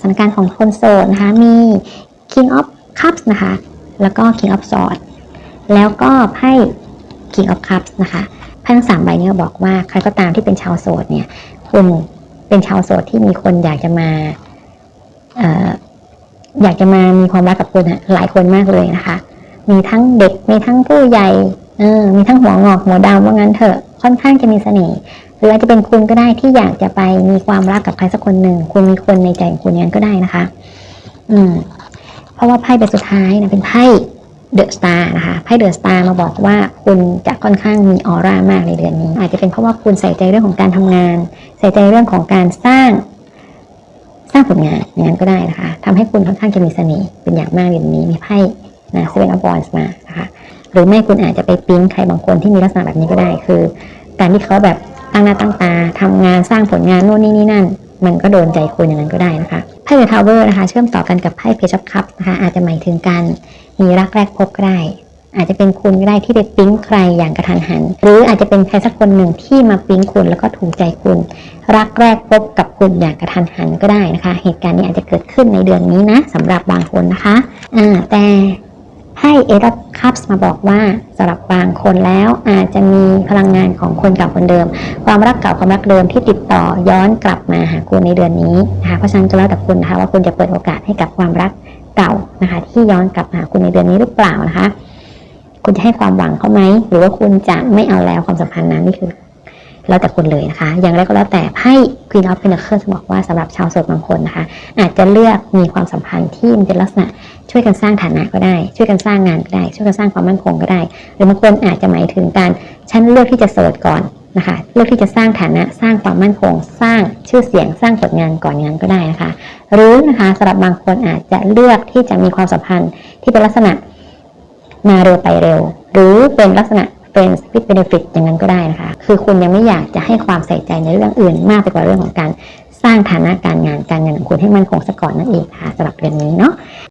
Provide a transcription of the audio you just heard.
สถานการณ์ของคนโสดนะคะ มี King of Cups นะคะ แล้วก็ King of Swords แล้วก็ไพ่ King of Cups นะคะไพ่ทั้งสามใบนี้บอกว่าใครก็ตามที่เป็นชาวโสดเนี่ย คุณเป็นชาวโสดที่มีคนอยากจะมาออยากจะมามีความรักกับคุณอะหลายคนมากเลยนะคะ มีทั้งเด็ก มีทั้งผู้ใหญ่เออมีทั้งหัวงอกหัวดำว่างั้นเถอะ ค่อนข้างจะมีเสน่ห์ หรืออาจจะเป็นคุณก็ได้ที่อยากจะไปมีความรักกับใครสักคนหนึ่งคุณมีคนในใจของคุณอย่างนั้นก็ได้นะคะ อืม เพราะว่าไพ่ใบสุดท้ายนะเป็นไพ่เดอะสตาร์นะคะไพ่เดอะสตาร์มาบอกว่าคุณจะค่อนข้างมีออร่ามากในเดือนนี้ อาจจะเป็นเพราะว่าคุณใส่ใจเรื่องของการทำงาน ใส่ใจเรื่องของการสร้าง สร้างผลงานอย่างนั้นก็ได้นะคะทำให้คุณค่อนข้างจะมีเสน่ห์เป็นอย่างมากเดือนนี้มีไพ่นะเซเว่นออฟบอลส์มานะคะ หรือไม่คุณอาจจะไปปิ๊งใครบางคนที่มีลักษณะแบบนี้ก็ได้คือ การที่เขาแบบ ตั้งหน้าตั้งตาทำงานสร้างผลงานโน่นนี่นี่นั่น มันก็โดนใจคุณอย่างนั้นก็ได้นะคะไพ่เดอะทาวเวอร์นะคะ เชื่อมต่อกันกับไพ่เพชรคัพนะคะ อาจจะหมายถึงการมีรักแรกพบก็ได้อาจจะเป็นคุณก็ได้ที่ไปปิ๊งใครอย่างกระทันหัน หรืออาจจะเป็นใครสักคนหนึ่งที่มาปิ๊งคุณแล้วก็ถูกใจคุณ รักแรกพบกับคุณอย่างกระทันหันก็ได้นะคะ เหตุการณ์นี้อาจจะเกิดขึ้นในเดือนนี้นะสำหรับบางคนนะคะอ่าแต่ ให้เอดคัพส์มาบอกว่าสำหรับบางคนแล้วอาจจะมีพลังงานของคนเก่าคนเดิม ความรักเก่าความรักเดิมที่ติดต่อย้อนกลับมาหาคุณในเดือนนี้นะคะเพราะฉะนั้นก็แล้วแต่คุณนะคะว่าคุณจะเปิดโอกาสให้กับความรักเก่านะคะที่ย้อนกลับมาหาคุณในเดือนนี้หรือเปล่านะคะ คุณจะให้ความหวังเขาไหมหรือว่าคุณจะไม่เอาแล้วความสัมพันธ์นั้นนี่คือ แล้วแต่คุณเลยนะคะ อย่างไรก็แล้วแต่ไพ่ Queen of Pentacles บอกว่าสำหรับชาวโสดบางคนนะคะ อาจจะเลือกมีความสัมพันธ์ที่มันเป็นลักษณะช่วยกันสร้างฐานะก็ได้ ช่วยกันสร้างงานก็ได้ ช่วยกันสร้างความมั่นคงก็ได้ หรือบางคนอาจจะหมายถึงการฉันเลือกที่จะโสดก่อนนะคะ เลือกที่จะสร้างฐานะสร้างความมั่นคง สร้างชื่อเสียงสร้างผลงานก่อนงานก็ได้นะคะ หรือนะคะสำหรับบางคนอาจจะเลือกที่จะมีความสัมพันธ์ที่เป็นลักษณะมาเร็วไปเร็ว หรือเป็นลักษณะ friends with benefit อย่างนั้นก็ได้นะคะ คือคุณยังไม่อยากจะให้ความใส่ใจในเรื่องอื่นมากไปกว่าเรื่องของการสร้างฐานะการงานการเงินของคุณให้มั่นคงซะก่อนนั่นเองค่ะสำหรับเดือนนี้เนาะ